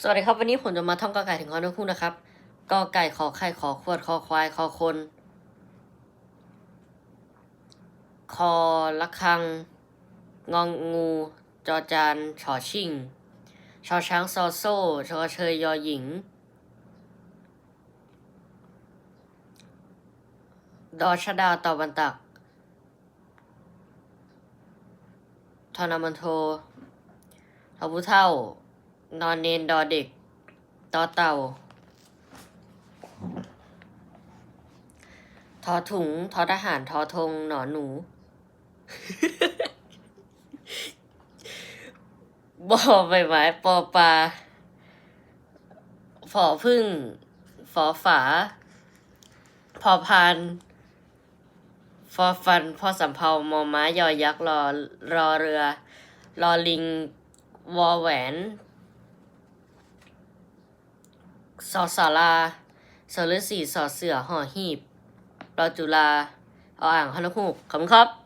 สวัสดีครับ วันนี้ผมจะมาท่องกอไก่ถึงคอนกคู่นะครับกอไก่ขอไข่ขอขวดคอควายคอคน คอละคัง งองงู จอจานชอชิงชอช้างซอโซ่ชอเชยยอหญิง ดอชดาตอบันตักทอนามันโททอผู้เท่า นอนเนนดอเด็กตอเต่าทอถุงทอทหารทอธงหนอนหนู บอใบไม้ปอปลาฝอพึ่งฝอฝา พอพานฟอฟันพอสำเภามอม้ายอยักษ์รอรอเรือ รอลิง วอแหวน สอสาราสอฤษีสอเสือห่อหีบรอจุฬาเอาอ่างฮอนกฮูกขอบคุณครับ